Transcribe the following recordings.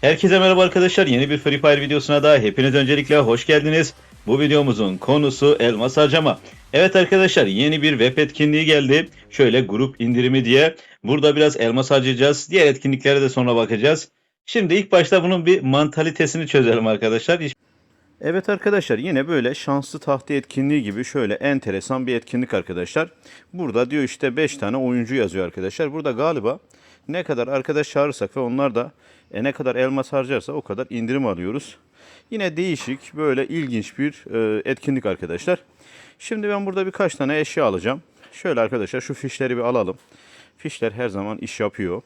Herkese merhaba arkadaşlar. Yeni bir Free Fire videosuna da hepiniz öncelikle hoş geldiniz. Bu videomuzun konusu elmas harcama. Evet arkadaşlar yeni bir web etkinliği geldi. Şöyle grup indirimi diye. Burada biraz elmas harcayacağız. Diğer etkinliklere de sonra bakacağız. Şimdi ilk başta bunun bir mantalitesini çözelim arkadaşlar. Evet arkadaşlar yine böyle şanslı tahta etkinliği gibi şöyle enteresan bir etkinlik arkadaşlar. Burada diyor işte 5 tane oyuncu yazıyor arkadaşlar. Burada galiba ne kadar arkadaş çağırırsak ve onlar da e, ne kadar elmas harcarsa o kadar indirim alıyoruz. Yine değişik böyle ilginç bir e, etkinlik arkadaşlar. Şimdi ben burada birkaç tane eşya alacağım. Şöyle arkadaşlar şu fişleri bir alalım. Fişler her zaman iş yapıyor.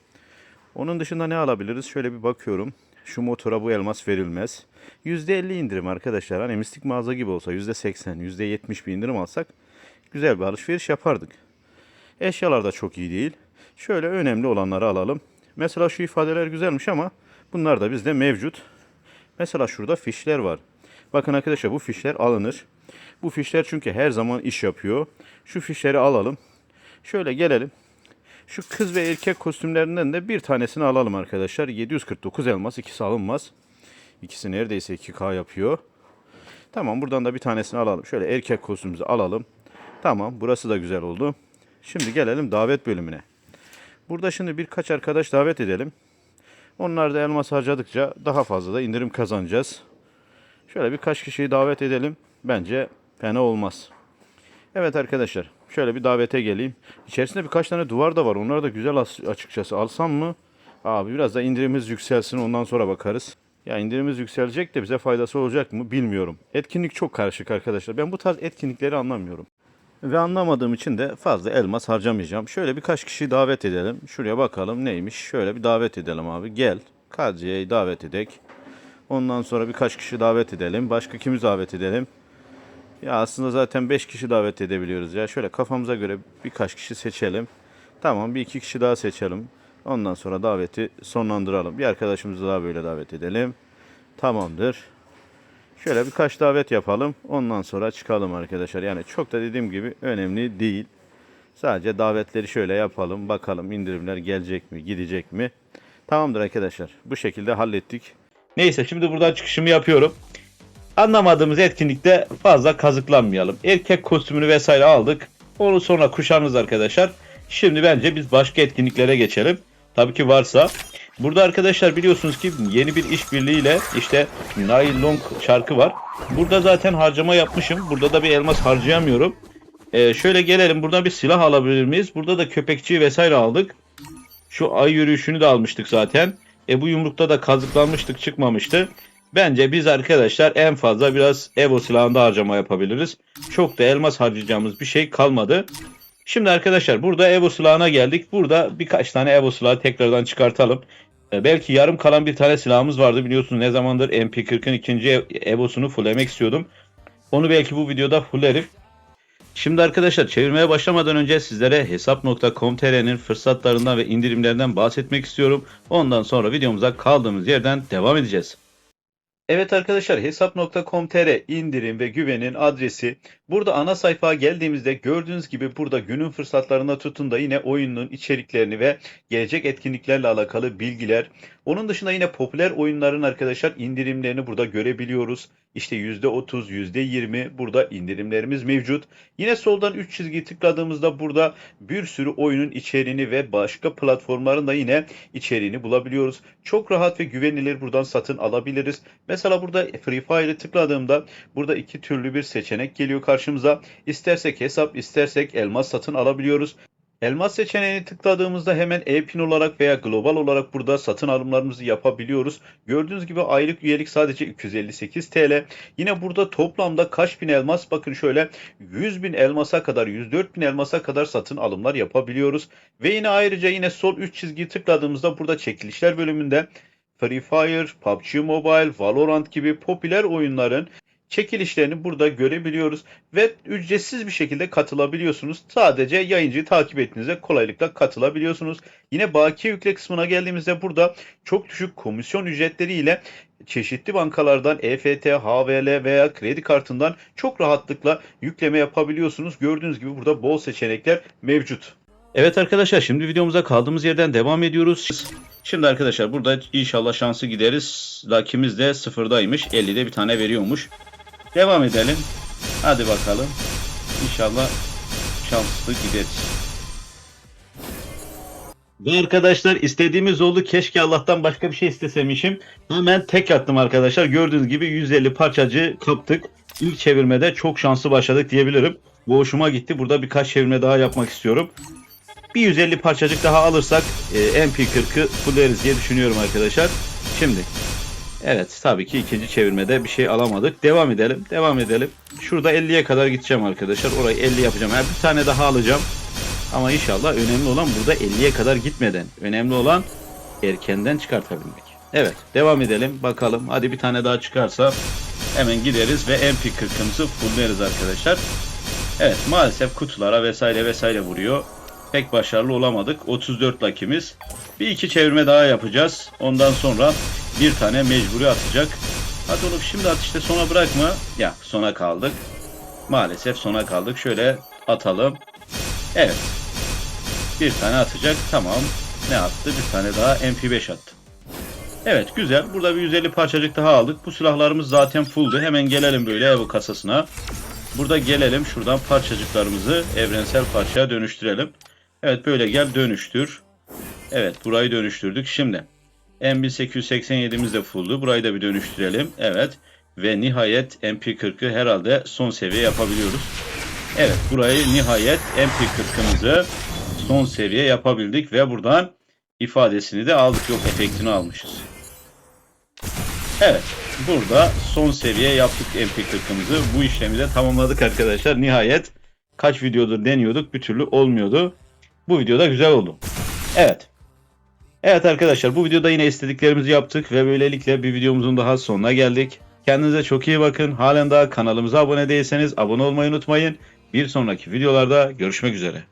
Onun dışında ne alabiliriz? Şöyle bir bakıyorum. Şu motora bu elmas verilmez. %50 indirim arkadaşlar. Hani mistik mağaza gibi olsa %80, %70 bir indirim alsak güzel bir alışveriş yapardık. Eşyalar da çok iyi değil. Şöyle önemli olanları alalım. Mesela şu ifadeler güzelmiş ama bunlar da bizde mevcut. Mesela şurada fişler var. Bakın arkadaşlar bu fişler alınır. Bu fişler çünkü her zaman iş yapıyor. Şu fişleri alalım. Şöyle gelelim. Şu kız ve erkek kostümlerinden de bir tanesini alalım arkadaşlar. 749 elmas ikisi alınmaz. İkisi neredeyse 2K yapıyor. Tamam buradan da bir tanesini alalım. Şöyle erkek kostümümüzü alalım. Tamam burası da güzel oldu. Şimdi gelelim davet bölümüne. Burada şimdi birkaç arkadaş davet edelim. Onlar da elmas harcadıkça daha fazla da indirim kazanacağız. Şöyle birkaç kişiyi davet edelim. Bence fena olmaz. Evet arkadaşlar. Şöyle bir davete geleyim. İçerisinde birkaç tane duvar da var. Onlar da güzel as- açıkçası. Alsam mı? Abi biraz da indirimimiz yükselsin ondan sonra bakarız. Ya indirimimiz yükselecek de bize faydası olacak mı bilmiyorum. Etkinlik çok karışık arkadaşlar. Ben bu tarz etkinlikleri anlamıyorum. Ve anlamadığım için de fazla elmas harcamayacağım. Şöyle birkaç kişi davet edelim. Şuraya bakalım neymiş. Şöyle bir davet edelim abi. Gel. Kadriye'yi davet edek. Ondan sonra birkaç kişi davet edelim. Başka kimi davet edelim? Ya aslında zaten 5 kişi davet edebiliyoruz ya. Şöyle kafamıza göre birkaç kişi seçelim. Tamam bir iki kişi daha seçelim. Ondan sonra daveti sonlandıralım. Bir arkadaşımızı daha böyle davet edelim. Tamamdır. Şöyle birkaç davet yapalım. Ondan sonra çıkalım arkadaşlar. Yani çok da dediğim gibi önemli değil. Sadece davetleri şöyle yapalım. Bakalım indirimler gelecek mi, gidecek mi? Tamamdır arkadaşlar. Bu şekilde hallettik. Neyse şimdi buradan çıkışımı yapıyorum. Anlamadığımız etkinlikte fazla kazıklanmayalım. Erkek kostümünü vesaire aldık. Onu sonra kuşanırız arkadaşlar. Şimdi bence biz başka etkinliklere geçelim. Tabii ki varsa. Burada arkadaşlar biliyorsunuz ki yeni bir işbirliğiyle işte Nile Long şarkı var. Burada zaten harcama yapmışım. Burada da bir elmas harcayamıyorum. Ee, şöyle gelelim. Buradan bir silah alabilir miyiz? Burada da köpekçi vesaire aldık. Şu ay yürüyüşünü de almıştık zaten. E bu yumrukta da kazıklanmıştık çıkmamıştı. Bence biz arkadaşlar en fazla biraz Evo silahında harcama yapabiliriz. Çok da elmas harcayacağımız bir şey kalmadı. Şimdi arkadaşlar burada Evo silahına geldik. Burada birkaç tane Evo silahı tekrardan çıkartalım. E, belki yarım kalan bir tane silahımız vardı biliyorsunuz ne zamandır MP40'ın ikinci Ev- Evo'sunu fulllemek istiyordum. Onu belki bu videoda fullerim. Şimdi arkadaşlar çevirmeye başlamadan önce sizlere hesap.com.tr'nin fırsatlarından ve indirimlerinden bahsetmek istiyorum. Ondan sonra videomuza kaldığımız yerden devam edeceğiz. Evet arkadaşlar hesap.com.tr indirim ve güvenin adresi. Burada ana sayfaya geldiğimizde gördüğünüz gibi burada günün fırsatlarına tutun da yine oyunun içeriklerini ve gelecek etkinliklerle alakalı bilgiler. Onun dışında yine popüler oyunların arkadaşlar indirimlerini burada görebiliyoruz. İşte %30, %20 burada indirimlerimiz mevcut. Yine soldan 3 çizgiyi tıkladığımızda burada bir sürü oyunun içeriğini ve başka platformların da yine içeriğini bulabiliyoruz. Çok rahat ve güvenilir buradan satın alabiliriz. Mesela burada Free Fire'ı tıkladığımda burada iki türlü bir seçenek geliyor karşımıza. İstersek hesap, istersek elmas satın alabiliyoruz. Elmas seçeneğini tıkladığımızda hemen e-pin olarak veya global olarak burada satın alımlarımızı yapabiliyoruz. Gördüğünüz gibi aylık üyelik sadece 258 TL. Yine burada toplamda kaç bin elmas bakın şöyle 100 bin elmasa kadar 104 bin elmasa kadar satın alımlar yapabiliyoruz. Ve yine ayrıca yine sol 3 çizgiyi tıkladığımızda burada çekilişler bölümünde Free Fire, PUBG Mobile, Valorant gibi popüler oyunların çekilişlerini burada görebiliyoruz ve ücretsiz bir şekilde katılabiliyorsunuz. Sadece yayıncıyı takip ettiğinizde kolaylıkla katılabiliyorsunuz. Yine bakiye yükle kısmına geldiğimizde burada çok düşük komisyon ücretleriyle çeşitli bankalardan EFT, HVL veya kredi kartından çok rahatlıkla yükleme yapabiliyorsunuz. Gördüğünüz gibi burada bol seçenekler mevcut. Evet arkadaşlar şimdi videomuza kaldığımız yerden devam ediyoruz. Şimdi arkadaşlar burada inşallah şansı gideriz. Lakimiz de sıfırdaymış. 50'de bir tane veriyormuş. Devam edelim. Hadi bakalım. İnşallah şanslı gideriz. Ve arkadaşlar istediğimiz oldu. Keşke Allah'tan başka bir şey istesemişim. Hemen tek attım arkadaşlar. Gördüğünüz gibi 150 parçacı kaptık. İlk çevirmede çok şanslı başladık diyebilirim. Bu hoşuma gitti. Burada birkaç çevirme daha yapmak istiyorum. Bir 150 parçacık daha alırsak e, MP40'ı fulleriz diye düşünüyorum arkadaşlar. Şimdi evet tabii ki ikinci çevirmede bir şey alamadık. Devam edelim. Devam edelim. Şurada 50'ye kadar gideceğim arkadaşlar. Orayı 50 yapacağım. Yani bir tane daha alacağım. Ama inşallah önemli olan burada 50'ye kadar gitmeden. Önemli olan erkenden çıkartabilmek. Evet devam edelim bakalım. Hadi bir tane daha çıkarsa hemen gideriz ve MP40'ımızı fullleriz arkadaşlar. Evet maalesef kutulara vesaire vesaire vuruyor. Pek başarılı olamadık. 34 lakimiz. Bir iki çevirme daha yapacağız. Ondan sonra bir tane mecburi atacak. Hadi oğlum şimdi at işte sona bırakma. Ya sona kaldık. Maalesef sona kaldık. Şöyle atalım. Evet. Bir tane atacak. Tamam. Ne attı? Bir tane daha MP5 attı. Evet güzel. Burada bir 150 parçacık daha aldık. Bu silahlarımız zaten fulldu. Hemen gelelim böyle bu kasasına. Burada gelelim şuradan parçacıklarımızı evrensel parçaya dönüştürelim. Evet böyle gel dönüştür. Evet burayı dönüştürdük. Şimdi M1887'miz de fulldu. Burayı da bir dönüştürelim. Evet. Ve nihayet MP40'ı herhalde son seviye yapabiliyoruz. Evet burayı nihayet MP40'ımızı son seviye yapabildik ve buradan ifadesini de aldık. Yok efektini almışız. Evet. Burada son seviye yaptık MP40'ımızı. Bu işlemi de tamamladık arkadaşlar. Nihayet kaç videodur deniyorduk bir türlü olmuyordu. Bu videoda güzel oldu. Evet. Evet arkadaşlar bu videoda yine istediklerimizi yaptık ve böylelikle bir videomuzun daha sonuna geldik. Kendinize çok iyi bakın. Halen daha kanalımıza abone değilseniz abone olmayı unutmayın. Bir sonraki videolarda görüşmek üzere.